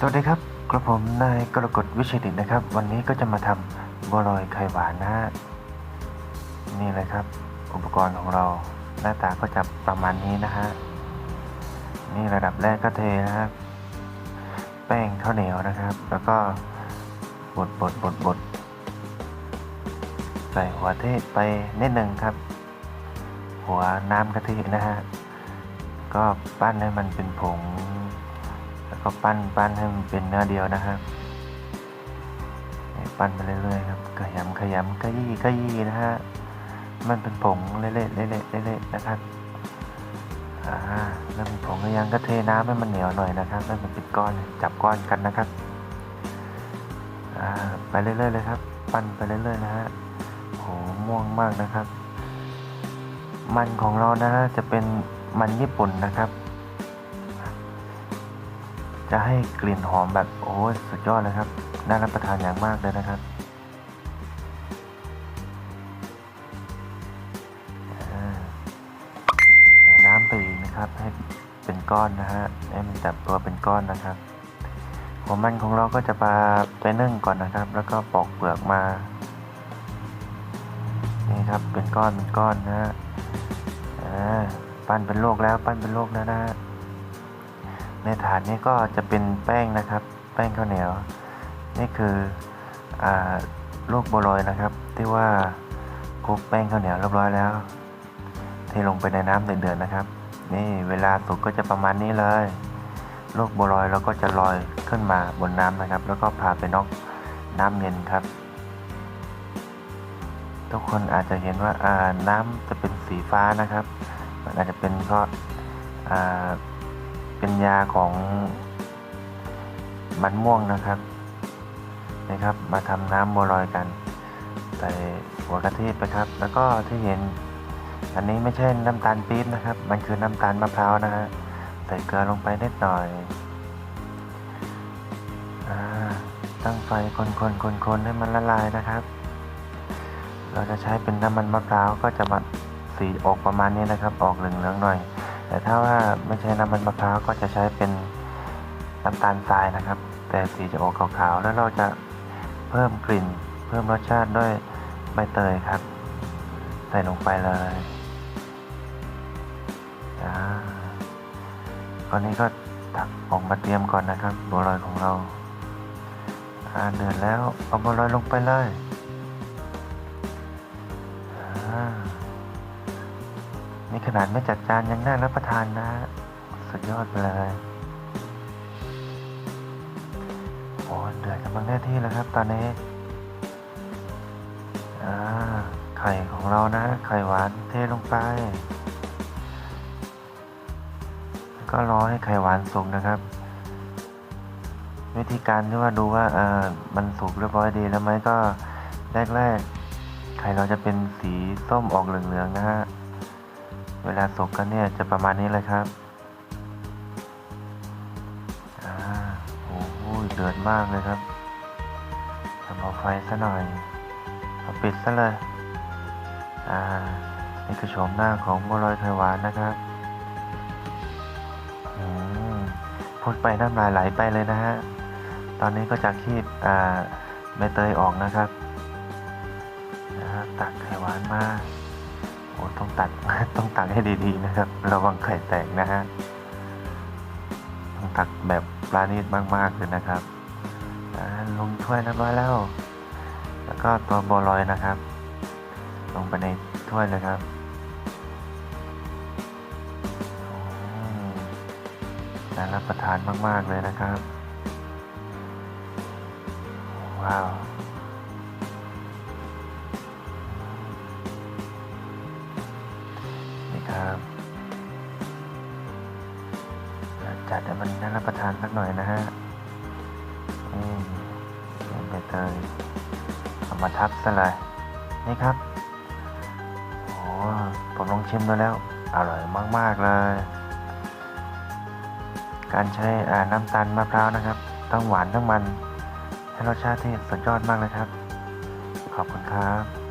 สวัสดีครับกระผมนายกรกฎวิชัยดิตนะครับ วันนี้ก็จะมาทำบัวลอยไข่หวานนะฮะนี่เลยครับ อุปกรณ์ของเราหน้าตาก็จะประมาณนี้นะฮะนี่ระดับแรกก็เทนะครับ แป้งข้าวเหนียวนะครับ แล้วก็บดบดบดบดใส่หัวเทศไปนิดหนึ่งครับ หัวน้ำกะทินะฮะก็ปั้นให้มันเป็นผง แล้วก็ปั้นปั้นให้มันเป็นเนื้อเดียวนะครับปั้นไปเรื่อยๆครับขยำขยำขยี้ขยี้นะฮะมันเป็นผงเละๆเละๆเละๆนะครับอ่าแล้วเป็นผงก็ยังก็เทน้ำให้มันเหนียวหน่อยนะครับให้มันเป็นก้อนจับก้อนกันนะครับอ่าไปเรื่อยๆเลยครับ ปั้นไปเรื่อยๆนะฮะโหม่วงมากนะครับ มันของเรานะฮะจะเป็นมันญี่ปุ่นนะครับ จะให้กลิ่นหอมแบบโอ้สุดยอดเลยครับ น่ารับประทานอย่างมากเลยนะครับใส่น้ำไปอีกนะครับ ให้เป็นก้อนนะฮะ ให้มันจับตัวเป็นก้อนนะครับหัวมันของเราก็จะมาไปนึ่งก่อนนะครับ แล้วก็ปอกเปลือกมา นี่ครับ เป็นก้อนเป็นก้อนนะฮะปั้นเป็นโลกแล้ว ปั้นเป็นโลกแล้วนะฮะ ในถาดนี้ก็จะเป็นแป้งนะครับ แป้งข้าวเหนียว นี่คืออลูกบัวลอยนะครับ ที่ว่าคลุกแป้งข้าวเหนียวเรียบร้อยแล้วเทลงไปในน้ำเดือดๆนะครับ นี่เวลาสุกก็จะประมาณนี้เลยลูกบัวลอยเราก็จะลอยขึ้นมาบนน้ำนะครับ แล้วก็พาไปนอกน้ำเย็นครับ ทุกคนอาจจะเห็นว่าน้ำจะเป็นสีฟ้านะครับ มันอาจจะเป็นเพราะอ่า เป็นยาของมันม่วงนะครับนะครับ มาทำน้ำบัวลอยกันใส่หัวกะทิไปครับ แล้วก็ที่เห็น อันนี้ไม่ใช่น้ำตาลปี๊บนะครับ มันคือน้ำตาลมะพร้าวนะฮะใส่เกลือลงไปนิดหน่อยอตั้งไฟคนคนคนคนให้มันละลายนะครับ เราจะใช้เป็นน้ำมันมะพร้าวก็จะมาสีออกประมาณนี้นะครับ ออกเหลืองๆหน่อย แต่ถ้าว่าไม่ใช่น้ำมันมะพร้าวก็จะใช้เป็นน้ำตาลทรายนะครับ แต่สีจะออกขาวๆแล้วเราจะเพิ่มกลิ่น เพิ่มรสชาติด้วยใบเตยครับ ใส่ลงไปเลยอ่าตอนนี้ก็ตักออกมาเตรียมก่อนนะครับบัวลอยของเราอ่าเดือดแล้วเอาบัวลอยลงไปเลย นี่ขนาดไม่จัดจานยังน่ารับประทานนะ สุดยอดไปเลยโอ้เดือดกำลังได้ที่แล้วครับ ตอนนี้อ่าไข่ของเรานะ ไข่หวานเทลงไป แล้วก็รอให้ไข่หวานสุกนะครับ วิธีการที่ว่าดูว่าเออมันสุกเรียบร้อยดีแล้วไหมก็แรกๆ ไข่เราจะเป็นสีส้มออกเหลืองๆนะฮะ เวลาสุกกันเนี่ยจะประมาณนี้เลยครับอ่าโอ้โหเดือดมากเลยครับทำเอาไฟซะหน่อยเอาปิดซะเลยอ่านี่คือโฉมหน้าของบัวลอยไข่หวานนะครับอืมพูดไปน้ำลายไหลไปเลยนะฮะตอนนี้ก็จะคีบอ่าใบเตยออกนะครับนะฮะตักไข่หวานมา โอ้ต้องตัดต้องตักให้ดีๆนะครับ ระวังไข่แตกนะฮะต้องตักแบบปราณีตมากๆเลยนะครับลงถ้วยเรียบร้อยแล้ว แล้วก็ตัวบัวลอยนะครับ ลงไปในถ้วยเลยครับน่ารับประทานมาก ๆ เลยนะครับ ว้าว จัดให้มันน่ารับประทานสักหน่อยนะฮะอืมใบเตยเอามาทับซะเลยนี่ครับโอ้ผมลองชิมดูแล้ว อร่อยมาก ๆ เลย การใช้น้ำตาลมะพร้าวนะครับทั้งหวานทั้งมันให้รสชาติที่สุดยอดมากเลยครับ ขอบคุณครับ